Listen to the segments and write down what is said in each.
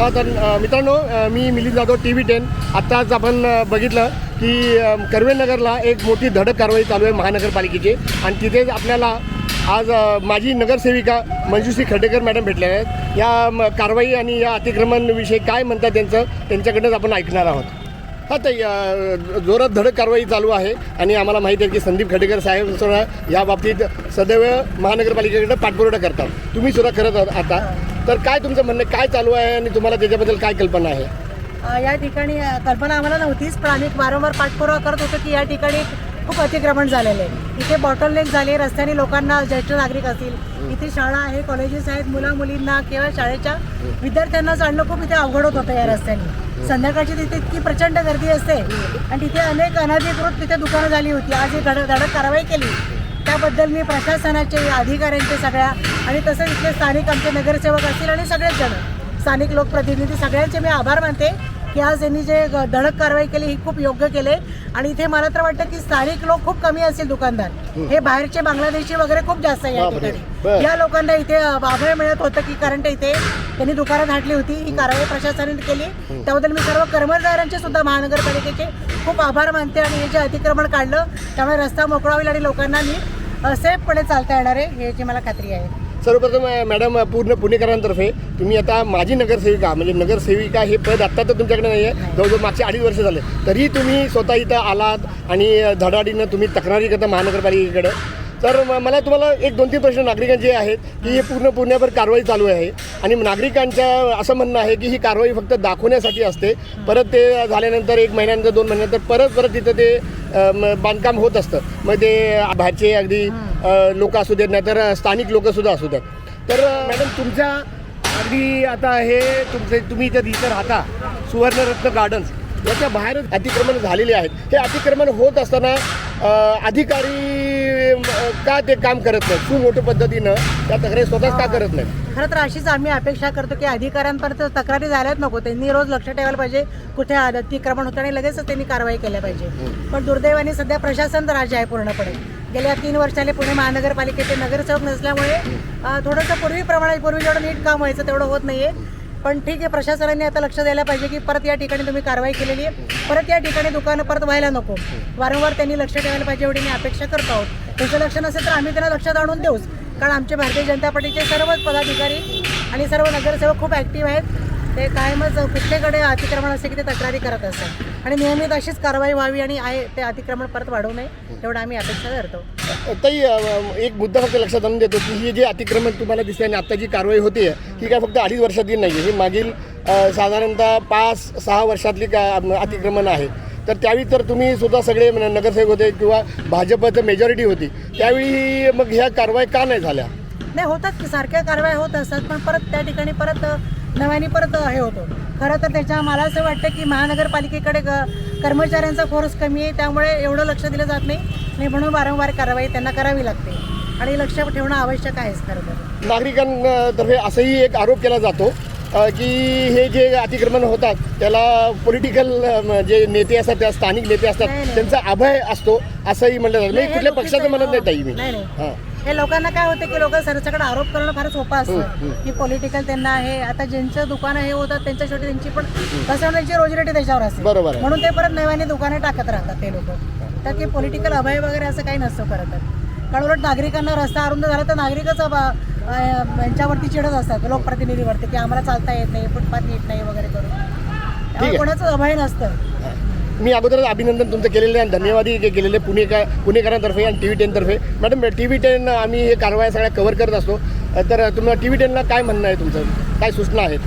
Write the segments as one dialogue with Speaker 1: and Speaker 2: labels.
Speaker 1: तर मित्रांनो मी Milind Jadhav T V ten. आत्ताच आपण बघितलं की कर्वेनगरला एक मोठी धडक कारवाई चालू आहे महानगरपालिकेची. आणि तिथेच आपल्याला आज माझी नगरसेविका मंजुश्री खडेकर मॅडम भेटल्या आहेत. या म, कारवाई आणि या अतिक्रमणविषयी काय म्हणतात त्यांचं त्यांच्याकडनंच आपण ऐकणार आहोत. हा ते जोरात धडक कारवाई चालू आहे आणि आम्हाला माहिती आहे की संदीप खडेकर साहेब सुद्धा या बाबतीत सदैव महानगरपालिकेकडे पाठपुरावा करतात. तुम्ही सुद्धा करत आहात आता. तर काय तुमचं म्हणणं? काय चालू आहे आणि तुम्हाला त्याच्याबद्दल काय कल्पना आहे?
Speaker 2: अ, या ठिकाणी अ, कल्पना आम्हाला नव्हतीच पण आम्ही वारंवार पाठपुरावा करत होतो की या ठिकाणी खूप अतिक्रमण झालेले आहे. इथे बॉटल नेक झाले रस्त्याने लोकांना ज्येष्ठ नागरिक असतील इथे शाळा आहे कॉलेजेस आहेत मुला मुलींना किंवा शाळेच्या विद्यार्थ्यांना जाणणं खूप इथे अवघड होत होतं या रस्त्याने. संध्याकाळची तिथे इतकी प्रचंड गर्दी असते आणि तिथे अनेक अनधिकृत तिथे दुकानं झाली होती. आज ही धडक कारवाई केली. त्याबद्दल मी प्रशासनाचे अधिकाऱ्यांचे सगळ्या आणि तसंच इथले स्थानिक आमचे नगरसेवक असतील आणि सगळेच जण. स्थानिक लोकप्रतिनिधी सगळ्यांचे मी आभार मानते की आज यांनी जे धडक कारवाई केली ही खूप योग्य केले. आणि इथे मला तर वाटतं की स्थानिक लोक खूप कमी असतील दुकानदार. हे बाहेरचे बांगलादेशी वगैरे खूप जास्त आहे या. ठिकाणी. या लोकांना इथे अभय मिळत होतं की कारण ते इथे त्यांनी दुकानं धाडली होती ही कारवाई प्रशासनाने केली. त्याबद्दल मी सर्व कर्मचाऱ्यांचे सुद्धा महानगरपालिकेचे खूप आभार मानते आणि हे जे अतिक्रमण काढलं त्यामुळे रस्ता मोकळा होईल आणि लोकांना नीट सेफपणे चालता येणार आहे याची मला खात्री आहे.
Speaker 1: सर्वप्रथम मॅडम पूर्ण पुणेकरांतर्फे तुम्ही आता माजी नगरसेविका म्हणजे नगरसेविका हे पद आत्ता तर तुमच्याकडे नाही आहे जवळजवळ मागचे अडीच वर्ष झाले. तरी तुम्ही स्वतः इथं आलात आणि धडाडीनं तुम्ही तक्रारी करता महानगरपालिकेकडे. तर मला तुम्हाला एक दोन तीन प्रश्न नागरिकांचे आहेत की हे पूर्ण पुण्यावर कारवाई चालू आहे आणि नागरिकांचं असं म्हणणं आहे की ही कारवाई फक्त दाखवण्यासाठी असते. परत ते झाल्यानंतर एक महिन्यानंतर दोन महिन्यानंतर परत परत तिथं ते बांधकाम होत असतं. मग ते बाहेरचे अगदी लोक असू देत नाहीतर स्थानिक लोकसुद्धा असू देत. तर मॅडम तुमच्या अगदी आता हे तुमचे तुम्ही इथं इथं राहता सुवर्णरत्न गार्डन्स याच्या बाहेरच अतिक्रमण झालेले आहेत. हे अतिक्रमण होत असताना अधिकारी का ते काम करत नाहीत? सुमोठ्या पद्धतीनं त्या तक्रारी स्वतःच का करत नाहीत?
Speaker 2: खरं तर अशीच आम्ही अपेक्षा करतो की अधिकाऱ्यांपर्यंत तक्रारी झाल्याच नको त्यांनी रोज लक्ष ठेवायला पाहिजे कुठे अतिक्रमण होतं आणि लगेचच त्यांनी कारवाई केल्या पाहिजे. पण दुर्दैवाने सध्या प्रशासन तर राज्य आहे पूर्णपणे. गेल्या तीन वर्षाले पुणे महानगरपालिकेचे नगरसेवक नसल्यामुळे थोडंसं थोडंसं पूर्वीप्रमाणे पूर्वी जेवढं नीट काम व्हायचं तेवढं होत नाही आहे पण ठीक आहे प्रशासनाने आता लक्ष द्यायला पाहिजे की परत या ठिकाणी तुम्ही कारवाई केलेली आहे. परत या ठिकाणी दुकानं परत व्हायला नको. वारंवार त्यांनी लक्ष ठेवायला पाहिजे एवढी मी अपेक्षा करतो आहोत. त्यांचं लक्ष नसेल तर आम्ही त्यांना लक्षात आणून देऊच. कारण आमचे भारतीय जनता पार्टीचे सर्वच पदाधिकारी आणि सर्व नगरसेवक खूप ॲक्टिव्ह आहेत. ते कायमच कुठलेकडे अतिक्रमण असते की ते तक्रारी करत असतात. आणि नियमित अशीच कारवाई व्हावी आणि आहे ते अतिक्रमण परत वाढवू नये एवढं आम्ही अपेक्षा करतो
Speaker 1: ताई एक मुद्दा फक्त लक्षात आणून देतो की हे जे अतिक्रमण तुम्हाला दिसते आणि आता जी कारवाई होते ही काय फक्त अडीच वर्षातली नाही आहे ही मागील साधारणतः पाच सहा वर्षातली का अतिक्रमण आहे. तर त्यावेळी तर तुम्ही सुद्धा सगळे नगरसेवक होते किंवा भाजपचं मेजॉरिटी होती. त्यावेळी मग ह्या कारवाई का नाही झाल्या?
Speaker 2: नाही होतात की सारख्या कारवाया होत असतात पण परत त्या ठिकाणी परत नव्याने परत हे होतो. खरं तर त्याच्या मला असं वाटतं की महानगरपालिकेकडे कर्मचाऱ्यांचा फोर्स कमी आहे त्यामुळे एवढं लक्ष दिलं जात नाही. आणि म्हणून वारंवार कारवाई त्यांना करावी लागते. आणि लक्ष ठेवणं आवश्यक आहेच खरं तर.
Speaker 1: नागरिकांतर्फे असंही एक आरोप केला जातो की हे जे अतिक्रमण होतात त्याला पॉलिटिकल जे नेते असतात त्या स्थानिक नेते असतात
Speaker 2: नाही, नाही.
Speaker 1: त्यांचा अभय असतो असंही म्हणलं जातं.
Speaker 2: नाही,
Speaker 1: म्हणजे
Speaker 2: हे
Speaker 1: कुठल्या पक्षाचं. म्हणत नाही ताई मी.
Speaker 2: नाही नाही.
Speaker 1: हां
Speaker 2: लोकांना काय होतं की लोक सरसकट आरोप करणं फार सोपं असतं. की पॉलिटिकल त्यांना हे आता ज्यांचं दुकानं हे होतात त्यांच्या शेवटी त्यांची पण फसवण्याची रोजीरोटी त्याच्यावर असते.
Speaker 1: बरोबर आहे.
Speaker 2: म्हणून ते परत नव्याने दुकानं टाकत राहतात ते लोक. तर की पॉलिटिकल अभय वगैरे असं काही नसतं खरं तर कारण उलट नागरिकांना रस्ता अरुंद झाला तर नागरिकच यांच्यावरती चिडत असतात. लोकप्रतिनिधीवरती की आम्हाला चालता येत नाही फुटपाथ नीट नाही वगैरे करून.
Speaker 1: आहे.
Speaker 2: त्यामुळे कोणाचं अभय नसतं.
Speaker 1: मी अगोदरच अभिनंदन तुमचं केलेलं आहे आणि धन्यवादही केलेले पुणेकर पुणेकरांतर्फे आणि टी व्ही टेनतर्फे मॅडम टी व्ही टेन आम्ही हे कारवाया सगळ्या कव्हर करत असतो. तर तुम्हाला टी व्ही टेनला काय म्हणणं आहे तुमचं? काय सूचना आहेत?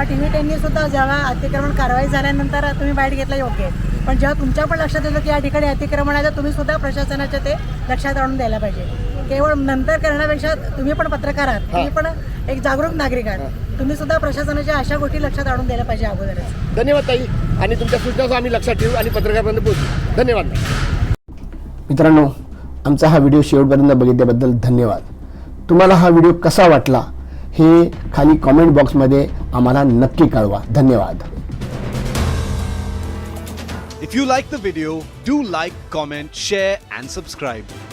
Speaker 2: टी व्ही टेननी सुद्धा जेव्हा अतिक्रमण कारवाई झाल्यानंतर तुम्ही बाईट घेतला योग्य आहे पण जेव्हा तुमच्या पण लक्षात येतं की या ठिकाणी अतिक्रमण आहे तर तुम्ही सुद्धा प्रशासनाच्या ते लक्षात आणून द्यायला पाहिजे. केवळ नंतर करण्यापेक्षा तुम्ही पण पत्रकार आहात. तुम्ही पण एक जागरूक नागरिक आहात. तुम्ही सुद्धा प्रशासनाच्या अशा गोष्टी लक्षात आणून द्यायला पाहिजे अगोदरच.
Speaker 1: धन्यवाद ताई. आणि तुमच्या सूचना आम्ही लक्षात ठेवू आणि पत्रकारांपर्यंत पोहोचू. धन्यवाद. मित्रांनो आमचा हा व्हिडिओ शेवटपर्यंत बघितल्याबद्दल धन्यवाद. तुम्हाला हा व्हिडिओ कसा वाटला हे खाली कॉमेंट बॉक्समध्ये आम्हाला नक्की कळवा. धन्यवाद.
Speaker 3: If you like the video, do like, comment, share, and subscribe.